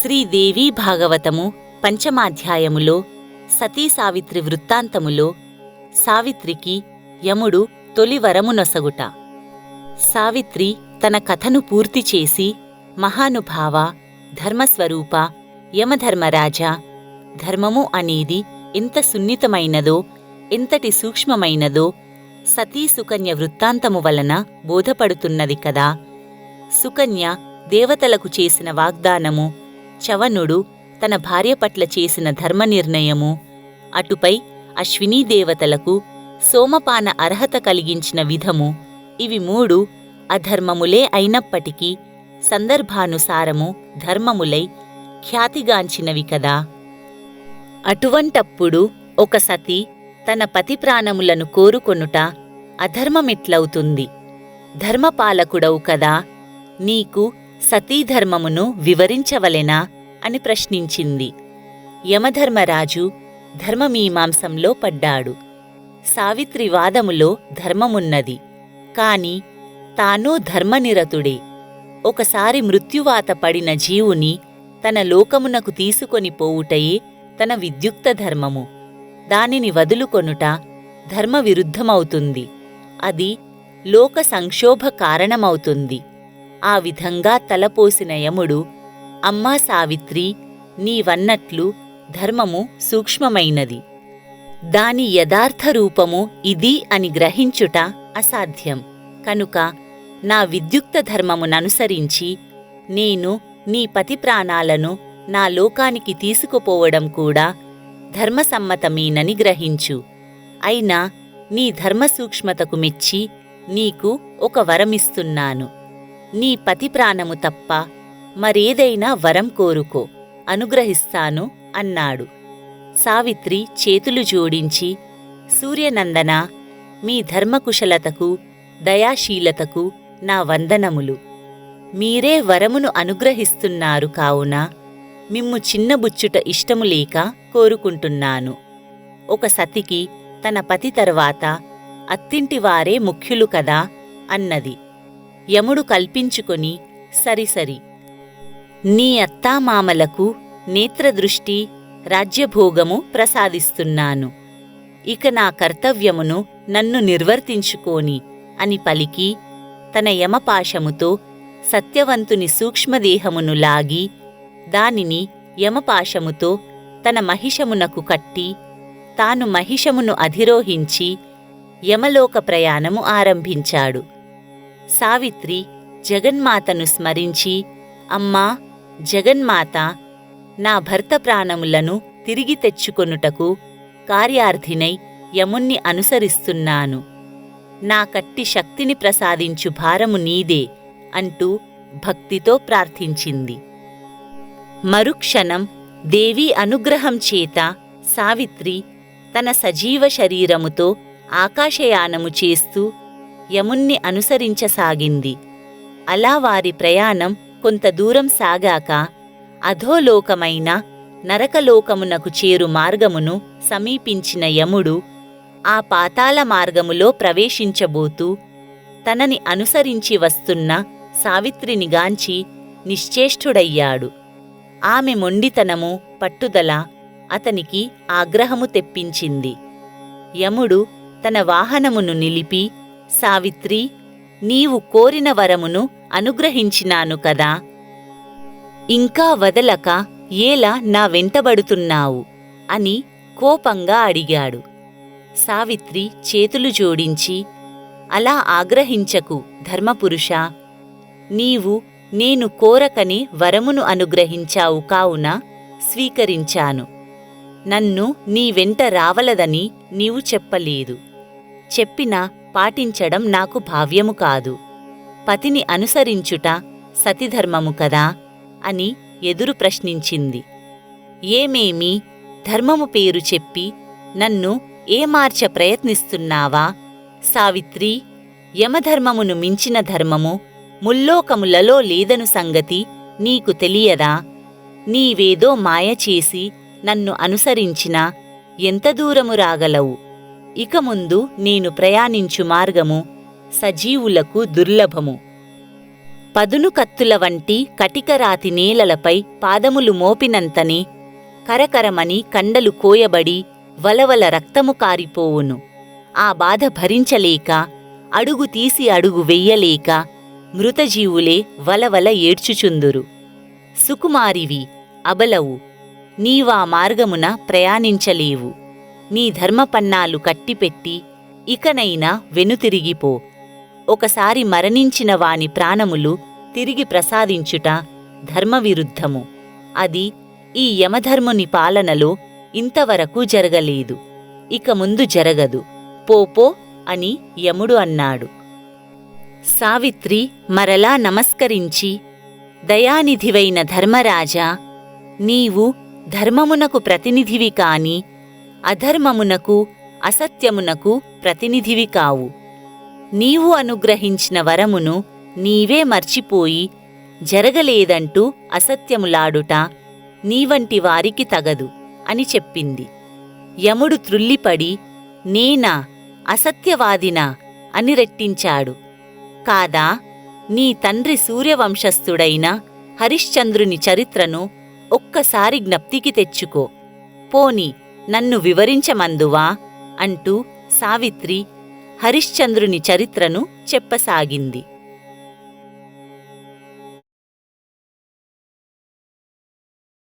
శ్రీదేవి భాగవతము పంచమాధ్యాయములో సతీ సావిత్రి వృత్తాంతములో సావిత్రికి యముడు తొలి వరమునొసగుట సావిత్రి తన కథను పూర్తి చేసి మహానుభావ ధర్మస్వరూప యమధర్మరాజా ధర్మము అనేది ఎంత సున్నితమైనదో ఎంతటి సూక్ష్మమైనదో సతీ సుకన్య వృత్తాంతము వలన బోధపడుతున్నది కదా. సుకన్య దేవతలకు చేసిన వాగ్దానము చవనుడు తన భార్య పట్ల చేసిన ధర్మ నిర్ణయము అటుపై అశ్వినీ దేవతలకు సోమపాన అర్హత కలిగించిన విధము. ఇవి మూడు అధర్మములే అయినప్పటికీ సందర్భానుసారము ధర్మములై ఖ్యాతిగాంచినవి కదా. అటువంటప్పుడు ఒక సతి తన పతి ప్రాణములను కోరుకొనుట అధర్మమిట్లవుతుంది. ధర్మపాలకుడవు కదా నీకు సతీధర్మమును వివరించవలెనా? అని ప్రశ్నించింది. యమధర్మరాజు ధర్మమీమాంసంలో పడ్డాడు. సావిత్రి వాదములో ధర్మమున్నది. కాని తానూ ధర్మనిరతుడే. ఒకసారి మృత్యువాత పడిన జీవుని తన లోకమునకు తీసుకొని పోవుటయే తన విద్యుక్త ధర్మము. దానిని వదులుకొనుట ధర్మ విరుద్ధమవుతుంది అది లోక సంక్షోభ కారణమవుతుంది. ఆ విధంగా తలపోసిన యముడు అమ్మా సావిత్రి నీవన్నట్లు ధర్మము సూక్ష్మమైనది. దాని యథార్థ రూపము ఇది అని గ్రహించుట అసాధ్యం. కనుక నా విద్యుక్త ధర్మముననుసరించి నేను నీ పతి ప్రాణాలను నా లోకానికి తీసుకుపోవడం కూడా ధర్మసమ్మతమేనని గ్రహించు. అయినా నీ ధర్మసూక్ష్మతకు మెచ్చి నీకు ఒక వరమిస్తున్నాను. నీ పతి ప్రాణము తప్ప మరేదైనా వరం కోరుకో అనుగ్రహిస్తాను అన్నాడు. సావిత్రి చేతులు జోడించి సూర్యనందన మీ ధర్మకుశలతకు దయాశీలతకు నా వందనములు. మీరే వరమును అనుగ్రహిస్తున్నారు కావున మిమ్ము చిన్నబుచ్చుట ఇష్టము లేక కోరుకుంటున్నాను. ఒక సతికి తన పతి తర్వాత అత్తింటివారే ముఖ్యులు కదా అన్నది. యముడు కల్పించుకొని సరిసరి నీ అత్తామామలకు నేత్రదృష్టి రాజ్యభోగము ప్రసాదిస్తున్నాను. ఇక నా కర్తవ్యమును నన్ను నిర్వర్తించుకోని అని పలికి తన యమపాశముతో సత్యవంతుని సూక్ష్మదేహమును లాగి దానిని యమపాశముతో తన మహిషమునకు కట్టి తాను మహిషమును అధిరోహించి యమలోక ప్రయాణము ఆరంభించాడు. సావిత్రి జగన్మాతను స్మరించి అమ్మా జగన్మాత నా భర్త ప్రాణములను తిరిగి తెచ్చుకొనుటకు కార్యార్థినై యముణ్ణి అనుసరిస్తున్నాను. నా కట్టి శక్తిని ప్రసాదించు భారము నీదే అంటూ భక్తితో ప్రార్థించింది. మరుక్షణం దేవీ అనుగ్రహం చేత సావిత్రి తన సజీవ శరీరముతో ఆకాశయానము చేస్తూ యముణ్ణి అనుసరించసాగింది. అలా వారి ప్రయాణం కొంత దూరం సాగాక అధోలోకమైన నరకలోకమునకు చేరు మార్గమును సమీపించిన యముడు ఆ పాతాళ మార్గములో ప్రవేశించబోతూ తనని అనుసరించి వస్తున్న సావిత్రినిగాంచి నిశ్చేష్టుడయ్యాడు. ఆమె మొండితనము పట్టుదల అతనికి ఆగ్రహము తెప్పించింది. యముడు తన వాహనమును నిలిపి సావిత్రి నీవు కోరిన వరమును అనుగ్రహించినాను కదా. ఇంకా వదలక ఏలా నా వెంటబడుతున్నావు? అని కోపంగా అడిగాడు. సావిత్రి చేతులు జోడించి అలా ఆగ్రహించకు ధర్మపురుషా నీవు నేను కోరకని వరమును అనుగ్రహించావు కావున స్వీకరించాను. నన్ను నీ వెంట రావలదని నీవు చెప్పలేదు. చెప్పినా పాటించడం నాకు భావ్యము కాదు. పతిని అనుసరించుట సతిధర్మము కదా? అని ఎదురు ప్రశ్నించింది. ఏమేమి? ధర్మము పేరు చెప్పి నన్ను ఏమార్చ ప్రయత్నిస్తున్నావా? సావిత్రి యమధర్మమును మించిన ధర్మము ముల్లోకములలో లేదను సంగతి నీకు తెలియదా? నీవేదో మాయ చేసి నన్ను అనుసరించినా ఎంత దూరము రాగలవు? ఇక ముందు నేను ప్రయాణించు మార్గము సజీవులకు దుర్లభము. పదును కత్తుల వంటి కటికరాతి నేలలపై పాదములు మోపినంతనే కరకరమని కండలు కోయబడి వలవల రక్తము కారిపోవును. ఆ బాధ భరించలేక అడుగు తీసి అడుగు వెయ్యలేక మృతజీవులే వలవల ఏడ్చుచుందురు. సుకుమారివి అబలవు నీవా మార్గమున ప్రయాణించలేవు. నీ ధర్మపన్నాలు కట్టిపెట్టి ఇకనైనా వెనుతిరిగిపో. ఒకసారి మరణించిన వాని ప్రాణములు తిరిగి ప్రసాదించుట ధర్మవిరుద్ధము. అది ఈ యమధర్ముని పాలనలో ఇంతవరకు జరగలేదు. ఇక ముందు జరగదు. పోపో అని యముడు అన్నాడు. సావిత్రి మరలా నమస్కరించి దయానిధివైన ధర్మరాజా నీవు ధర్మమునకు ప్రతినిధివి కాని అధర్మమునకు అసత్యమునకు ప్రతినిధివి కావు. నీవు అనుగ్రహించిన వరమును నీవే మర్చిపోయి జరగలేదంటూ అసత్యములాడుట నీవంటి వారికి తగదు అని చెప్పింది. యముడు త్రుల్లిపడి నేనా అసత్యవాదినా అని రెట్టించాడు. కాదా నీ తండ్రి సూర్యవంశస్థుడైన హరిశ్చంద్రుని చరిత్రను ఒక్కసారి జ్ఞప్తికి తెచ్చుకో. పోనీ నన్ను వివరించమందువా? అంటూ సావిత్రి హరిశ్చంద్రుని చరిత్రను చెప్పసాగింది.